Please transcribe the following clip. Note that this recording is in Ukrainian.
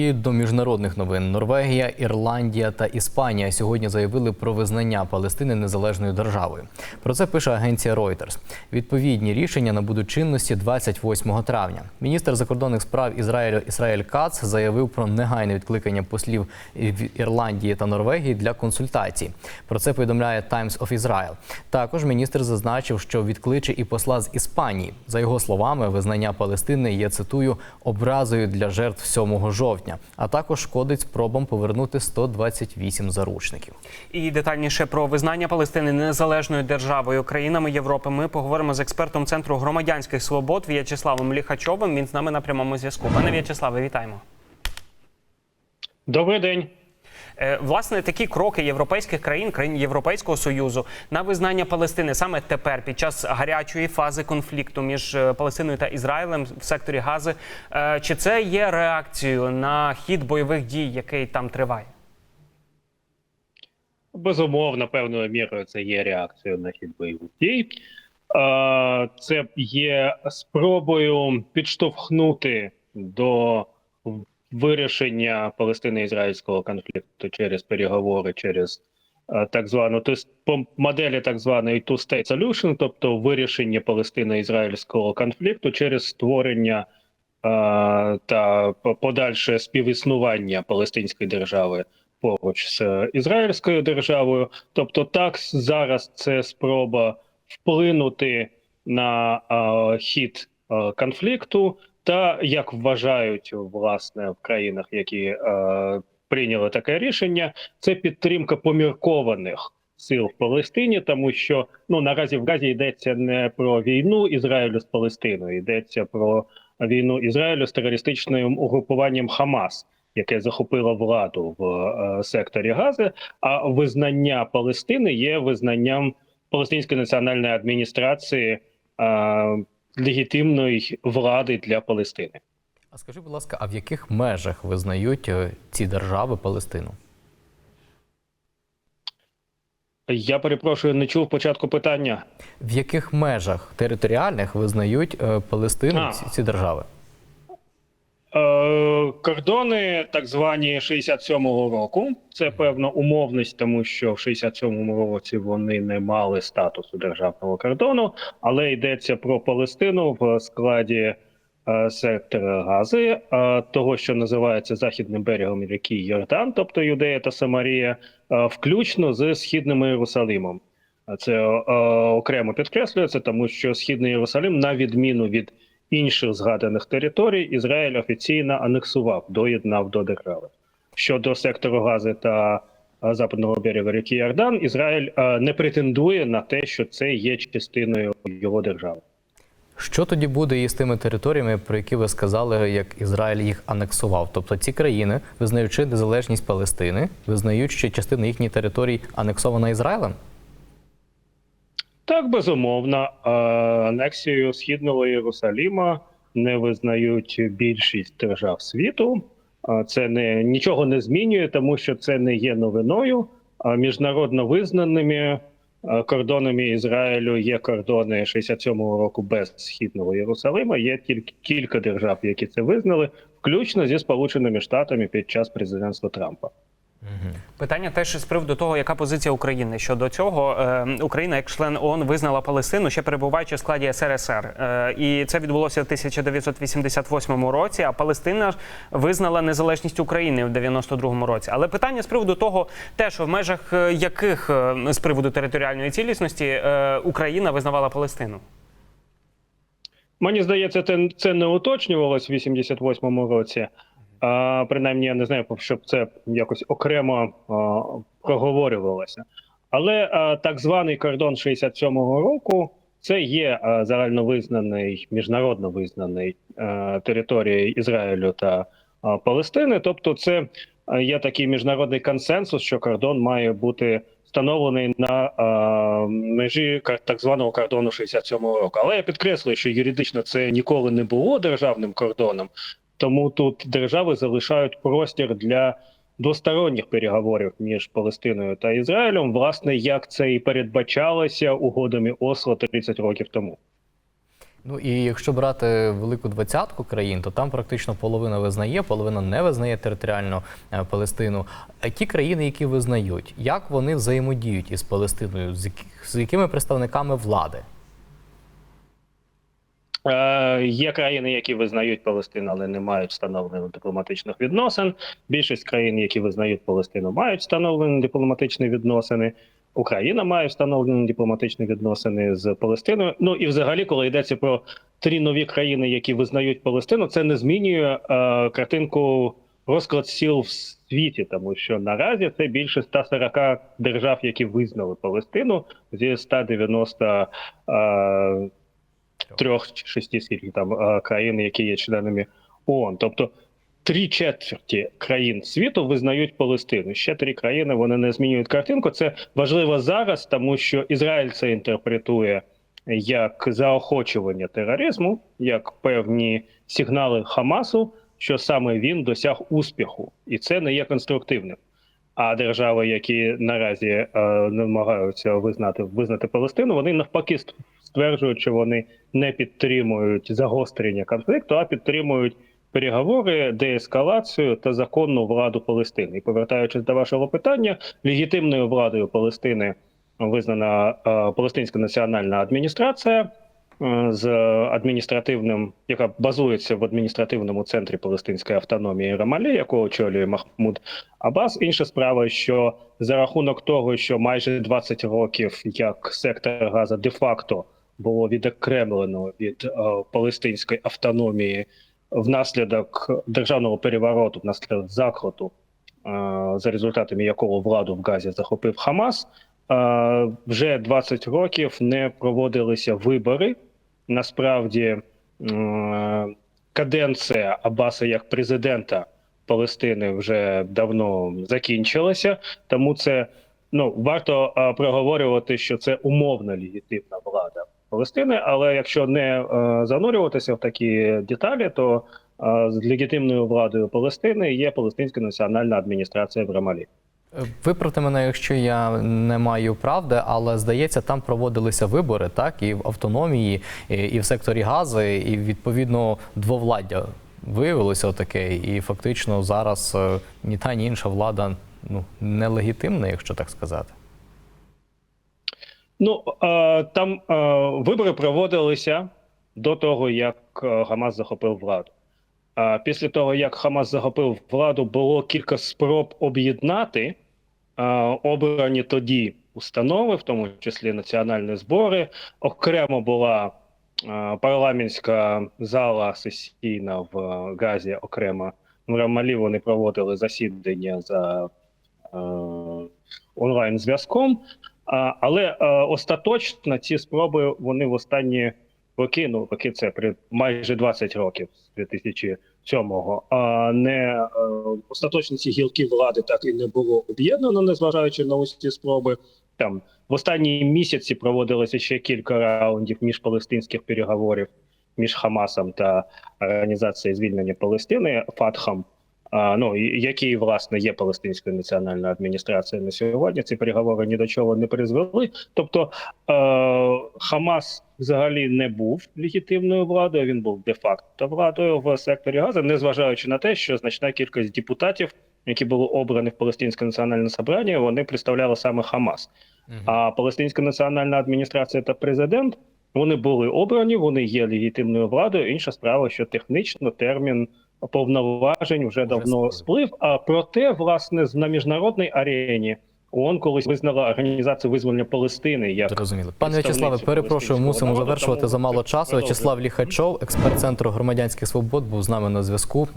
І до міжнародних новин Норвегія, Ірландія та Іспанія сьогодні заявили про визнання Палестини незалежною державою. Про це пише агенція Reuters. Відповідні рішення набудуть чинності 28 травня. Міністр закордонних справ Ізраїлю Ісраїль Кац заявив про негайне відкликання послів в Ірландії та Норвегії для консультацій. Про це повідомляє Times of Israel. Також міністр зазначив, що відкличе і посла з Іспанії. За його словами, визнання Палестини є цитую образою для жертв 7 жовтня, а також шкодить спробам повернути 128 заручників. І детальніше про визнання Палестини незалежною державою країнами Європи. Ми поговоримо з експертом центру громадянських свобод В'ячеславом Ліхачовим. Він з нами на прямому зв'язку. Пане В'ячеславе, вітаємо. Добрий день. Е, Власне, такі кроки європейських країн, країн Європейського союзу на визнання Палестини саме тепер, під час гарячої фази конфлікту між е, Палестиною та Ізраїлем в секторі Гази. Е, Чи це є реакцією на хід бойових дій, який там триває? Безумовно, певною мірою це є реакцією на хід бойових дій. Це є спробою підштовхнути до вирішення палестино-ізраїльського конфлікту через переговори, через е, так звану ту- по моделі так званої two-state solution, тобто вирішення палестино-ізраїльського конфлікту через створення е, та подальше співіснування палестинської держави поруч з ізраїльською державою. Тобто, так зараз це спроба вплинути на е, хід е, конфлікту, та як вважають власне в країнах, які е, прийняли таке рішення, це підтримка поміркованих сил в Палестині, тому що ну наразі в Газі йдеться не про війну Ізраїлю з Палестиною, йдеться про війну Ізраїлю з терористичним угрупуванням Хамас, яке захопило владу в е, секторі Гази. А визнання Палестини є визнанням Палестинської національної адміністрації е, легітимної влади для Палестини. А скажи, будь ласка, а в яких межах визнають е, ці держави Палестину? Я перепрошую, не чув початку питання. В яких межах територіальних визнають е, Палестину А. ці, ці держави? Е, кордони так звані 67-го року. Це певна умовність, тому що в 67-му році вони не мали статусу державного кордону, але йдеться про Палестину в складі е, сектора Гази, е, того, що називається західним берегом ріки Йордан, тобто Юдея та Самарія, е, включно з східним Єрусалимом. Це е, окремо підкреслюється, тому що східний Єрусалим, на відміну від інших згаданих територій, Ізраїль офіційно анексував, доєднав до держави. Щодо сектору Гази та е, западного берега ріки Йордан, Ізраїль е, не претендує на те, що це є частиною його держави. Що тоді буде із тими територіями, про які ви сказали, як Ізраїль їх анексував? Тобто ці країни, визнаючи незалежність Палестини, визнають, що частина їхніх територій анексована Ізраїлем? Так, безумовно, анексію східного Єрусаліма не визнають більшість держав світу. Це не нічого не змінює, тому що це не є новиною. А міжнародно визнаними кордонами Ізраїлю є кордони 67-го року без східного Єрусалима. Є тільки кілька держав, які це визнали, включно зі Сполученими Штатами під час президентства Трампа. Питання теж з приводу того, яка позиція України щодо цього. Е, Україна, як член ООН, визнала Палестину ще перебуваючи в складі СРСР, Е, і це відбулося в 1988 році. А Палестина визнала незалежність України в 92-му році. Але питання з приводу того, те, що в межах е, яких з приводу територіальної цілісності е, Україна визнавала Палестину. Мені здається, це, це не уточнювалось в 88-му році. А, принаймні, я не знаю, щоб це якось окремо а, проговорювалося. Але а, так званий кордон 67-го року це є а, загальновизнаний, міжнародно визнаний а, територією Ізраїлю та а, Палестини. Тобто, це є такий міжнародний консенсус, що кордон має бути встановлений на а, межі так званого кордону 67-го року. Але я підкреслюю, що юридично це ніколи не було державним кордоном, тому тут держави залишають простір для двосторонніх переговорів між Палестиною та Ізраїлем, власне, як це і передбачалося угодами Осло 30 років тому. Ну і якщо брати велику двадцятку країн, то там практично половина визнає, половина не визнає територіально е, Палестину. А ті країни, які визнають, як вони взаємодіють із Палестиною, з якими представниками влади? Е, Є країни, які визнають Палестину, але не мають встановлених дипломатичних відносин. Більшість країн, які визнають Палестину, мають встановлені дипломатичні відносини. Україна має встановлені дипломатичні відносини з Палестиною. Ну і взагалі, коли йдеться про три нові країни, які визнають Палестину, це не змінює е, картинку розклад сіл в світі, тому що наразі це більше 140 держав, які визнали Палестину зі 190 е, трьох чи шести скільки там е, країн, які є членами ООН. Тобто три четверті країн світу визнають Палестину. Ще три країни вони не змінюють картинку. Це важливо зараз, тому що Ізраїль це інтерпретує як заохочування тероризму, як певні сигнали Хамасу, що саме він досяг успіху, і це не є конструктивним. А держави, які наразі е, намагаються визнати визнати Палестину, вони навпаки ст- стверджують, що вони не підтримують загострення конфлікту, а підтримують переговори, деескалацію та законну владу Палестини. І повертаючись до вашого питання, легітимною владою Палестини визнана е, Палестинська національна адміністрація е, з адміністративним, яка базується в адміністративному центрі Палестинської автономії Рамалі, яку очолює Махмуд Абас. Інша справа, що за рахунок того, що майже 20 років як сектор Газа де-факто було відокремлено від е, палестинської автономії внаслідок державного перевороту, внаслідок закруту, е, за результатами якого владу в Газі захопив Хамас. е, Вже 20 років не проводилися вибори. Насправді каденція Аббаса як президента Палестини вже давно закінчилася, тому це ну варто проговорювати, що це умовно легітимна влада Палестини. Але якщо не е, занурюватися в такі деталі, то е, з легітимною владою Палестини є Палестинська національна адміністрація в Рамалі. Виправте мене, якщо я не маю правди, але здається, там проводилися вибори, так і в автономії, і, і в секторі Гази, і відповідно двовладдя виявилося таке. І фактично зараз е, ні та, ні інша влада ну нелегітимна, якщо так сказати. Ну там вибори проводилися до того, як Хамас захопив владу. А після того, як Хамас захопив владу, було кілька спроб об'єднати обрані тоді установи, в тому числі національні збори. Окремо була парламентська зала сесійна в Газі, окремо в Рамалі вони проводили засідання за онлайн зв'язком. Але е, остаточно ці спроби вони в останні роки, ну роки це при майже 20 років з 2007-го, а не е, остаточно ці гілки влади так і не було об'єднано, незважаючи на ці спроби. Там в останні місяці проводилося ще кілька раундів міжпалестинських переговорів між Хамасом та Організацією звільнення Палестини Фатхом. А, ну і- який власне є Палестинською національною адміністрацією на сьогодні. Ці переговори ні до чого не призвели. Тобто е, Хамас взагалі не був легітимною владою. Він був де-факто владою в секторі Газа, незважаючи на те, що значна кількість депутатів, які були обрані в Палестинське національне собрання, вони представляли саме Хамас. А Палестинська національна адміністрація та президент вони були обрані, вони є легітимною владою. Інша справа, що технічно термін повноважень вже давно сплив. сплив. А проте, власне, з- на міжнародній арені ООН колись визнала організацію визволення Палестини як Зрозуміло. Пане В'ячеславе, перепрошую, мусимо народу, завершувати тому за мало часу. В'ячеслав Ліхачов, експерт центру громадянських свобод, був з нами на зв'язку.